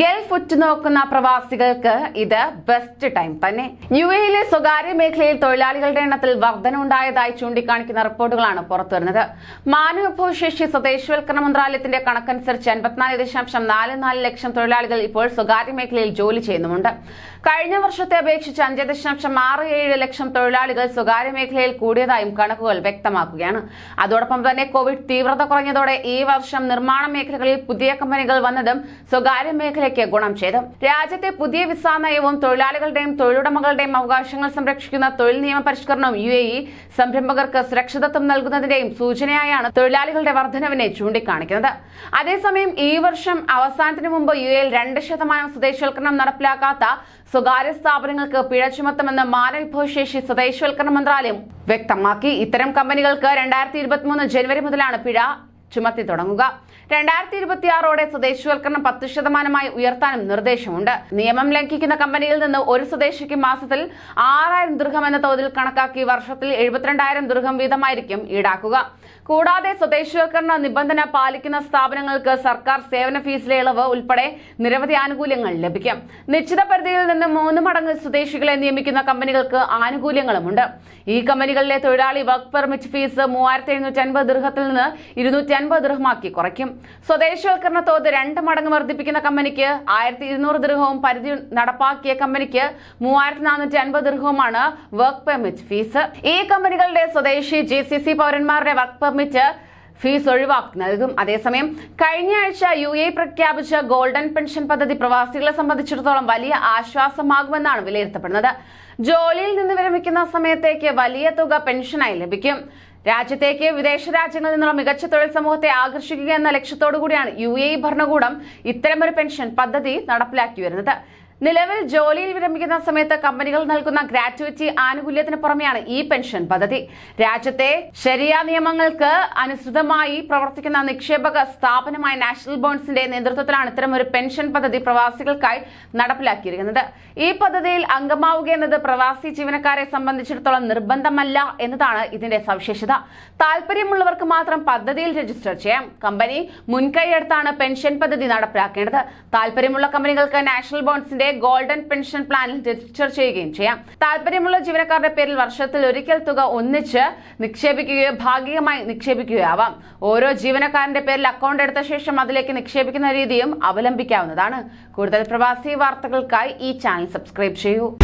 Gulf ഉറ്റുനോക്കുന്ന പ്രവാസികൾക്ക് ഇത് best time തന്നെ. യു എയിലെ സ്വകാര്യ മേഖലയിൽ തൊഴിലാളികളുടെ എണ്ണത്തിൽ വർധനവുണ്ടായതായി ചൂണ്ടിക്കാണിക്കുന്ന റിപ്പോർട്ടുകളാണ് പുറത്തുവരുന്നത്. മാനവഭൂശേഷി സ്വദേശവൽക്കരണ മന്ത്രാലയത്തിന്റെ കണക്കനുസരിച്ച് അൻപത്തിനാല് ദശാംശം നാല് നാല് ലക്ഷം തൊഴിലാളികൾ ഇപ്പോൾ സ്വകാര്യ മേഖലയിൽ ജോലി ചെയ്യുന്നുമുണ്ട്. കഴിഞ്ഞ വർഷത്തെ അപേക്ഷിച്ച് അഞ്ച് ദശാംശം ആറ് ഏഴ് ലക്ഷം തൊഴിലാളികൾ സ്വകാര്യ മേഖലയിൽ കൂടിയതായും കണക്കുകൾ വ്യക്തമാക്കുകയാണ്. അതോടൊപ്പം തന്നെ കോവിഡ് തീവ്രത കുറഞ്ഞതോടെ ഈ വർഷം നിർമ്മാണ മേഖലകളിൽ പുതിയ കമ്പനികൾ വന്നതും സ്വകാര്യ മേഖലയ്ക്ക് ഗുണം ചെയ്തു. രാജ്യത്തെ പുതിയ വിസ നയവും തൊഴിലാളികളുടെയും തൊഴിലുടമകളുടെയും അവകാശങ്ങൾ സംരക്ഷിക്കുന്ന തൊഴിൽ നിയമ പരിഷ്കരണവും യു എ ഇ സംരംഭകർക്ക് സുരക്ഷിതത്വം നൽകുന്നതിന്റെയും സൂചനയായാണ് തൊഴിലാളികളുടെ വർധനവിനെ ചൂണ്ടിക്കാണിക്കുന്നത്. അതേസമയം ഈ വർഷം അവസാനത്തിന് മുമ്പ് യു എയിൽ രണ്ട് ശതമാനം സ്വദേശവൽക്കരണം നടപ്പിലാക്കാത്ത സ്വകാര്യ സ്ഥാപനങ്ങൾക്ക് പിഴ ചുമത്തുമെന്ന് മാനവിഭവശേഷി സ്വദേശവൽക്കരണ മന്ത്രാലയം വ്യക്തമാക്കി. ഇത്തരം കമ്പനികൾക്ക് രണ്ടായിരത്തി ഇരുപത്തിമൂന്ന് ജനുവരി മുതലാണ് പിഴ ചുമത്തി തുടങ്ങുക രണ്ടായിരത്തി ഇരുപത്തിയാറോടെ സ്വദേശിവൽക്കരണം പത്ത് ശതമാനമായി ഉയർത്താനും നിർദ്ദേശമുണ്ട്. നിയമം ലംഘിക്കുന്ന കമ്പനിയിൽ നിന്ന് ഒരു സ്വദേശിക്ക് മാസത്തിൽ ആറായിരം ദൃഹം എന്ന തോതിൽ കണക്കാക്കി വർഷത്തിൽ എഴുപത്തിരണ്ടായിരം ദൃഹം വീതമായിരിക്കും ഈടാക്കുക. കൂടാതെ സ്വദേശിവൽക്കരണ നിബന്ധന പാലിക്കുന്ന സ്ഥാപനങ്ങൾക്ക് സർക്കാർ സേവന ഫീസിലെ ഇളവ് ഉൾപ്പെടെ നിരവധി ആനുകൂല്യങ്ങൾ ലഭിക്കും. നിശ്ചിത പരിധിയിൽ നിന്ന് മൂന്ന് മടങ്ങ് സ്വദേശികളെ നിയമിക്കുന്ന കമ്പനികൾക്ക് ആനുകൂല്യങ്ങളുമുണ്ട്. ഈ കമ്പനികളിലെ തൊഴിലാളി വർക്ക് പെർമിറ്റ് ഫീസ് മൂവായിരത്തി എഴുന്നൂറ്റി അൻപത് ദൃഹത്തിൽ നിന്ന് ഇരുന്നൂറ്റി അൻപത് ദൃഹമാക്കി കുറയ്ക്കും. സ്വദേശവൽക്കരണ തോത് രണ്ട് മടങ്ങ് വർദ്ധിപ്പിക്കുന്ന കമ്പനിക്ക് ആയിരത്തി ഇരുന്നൂറ് ദൃഹവും പരിധി നടപ്പാക്കിയ കമ്പനിക്ക് മൂവായിരത്തി നാനൂറ്റി അൻപത് ദൃഹവുമാണ് വർക്ക് പെർമിറ്റ് ഫീസ് ഈ കമ്പനികളുടെ സ്വദേശി ജി സി സി പൗരന്മാരുടെ വർക്ക് പെർമിറ്റ് ഫീസ് ഒഴിവാക്കി നൽകും. അതേസമയം കഴിഞ്ഞ ആഴ്ച യു എ പ്രഖ്യാപിച്ച ഗോൾഡൻ പെൻഷൻ പദ്ധതി പ്രവാസികളെ സംബന്ധിച്ചിടത്തോളം വലിയ ആശ്വാസമാകുമെന്നാണ് വിലയിരുത്തപ്പെടുന്നത്. ജോലിയിൽ നിന്ന് വിരമിക്കുന്ന സമയത്തേക്ക് വലിയ തുക പെൻഷനായി ലഭിക്കും. രാജ്യത്തേക്ക് വിദേശ രാജ്യങ്ങളിൽ നിന്നുള്ള മികച്ച തൊഴിൽ സമൂഹത്തെ ആകർഷിക്കുക എന്ന ലക്ഷ്യത്തോടു കൂടിയാണ് യു എ ഭരണകൂടം ഇത്തരമൊരു പെൻഷൻ പദ്ധതി നടപ്പിലാക്കി വരുന്നത്. നിലവിൽ ജോലിയിൽ വിരമിക്കുന്ന സമയത്ത് കമ്പനികൾ നൽകുന്ന ഗ്രാറ്റുവിറ്റി ആനുകൂല്യത്തിന് പുറമെയാണ് ഈ പെൻഷൻ പദ്ധതി. രാജ്യത്തെ ശരിയ നിയമങ്ങൾക്ക് അനുസൃതമായി പ്രവർത്തിക്കുന്ന നിക്ഷേപക സ്ഥാപനമായ നാഷണൽ ബോൺസിന്റെ നേതൃത്വത്തിലാണ് ഇത്തരം ഒരു പെൻഷൻ പദ്ധതി പ്രവാസികൾക്കായി നടപ്പിലാക്കിയിരിക്കുന്നത്. ഈ പദ്ധതിയിൽ അംഗമാവുക എന്നത് പ്രവാസി ജീവനക്കാരെ സംബന്ധിച്ചിടത്തോളം നിർബന്ധമല്ല എന്നതാണ് ഇതിന്റെ സവിശേഷത. താല്പര്യമുള്ളവർക്ക് മാത്രം പദ്ധതിയിൽ രജിസ്റ്റർ ചെയ്യാം. കമ്പനി മുൻകൈയെടുത്താണ് പെൻഷൻ പദ്ധതി നടപ്പിലാക്കേണ്ടത്. താല്പര്യമുള്ള കമ്പനികൾക്ക് നാഷണൽ ബോൺസിന്റെ ഗോൾഡൻ പെൻഷൻ പ്ലാനിൽ രജിസ്റ്റർ ചെയ്യുകയും ചെയ്യാം. താല്പര്യമുള്ള ജീവനക്കാരുടെ പേരിൽ വർഷത്തിൽ ഒരിക്കൽ തുക ഒന്നിച്ച് നിക്ഷേപിക്കുകയോ ഭാഗികമായി നിക്ഷേപിക്കുകയോ ആവാം. ഓരോ ജീവനക്കാരന്റെ പേരിൽ അക്കൗണ്ട് എടുത്ത ശേഷം അതിലേക്ക് നിക്ഷേപിക്കുന്ന രീതിയും അവലംബിക്കാവുന്നതാണ്. കൂടുതൽ പ്രവാസി വാർത്തകൾക്കായി ഈ ചാനൽ സബ്സ്ക്രൈബ് ചെയ്യൂ.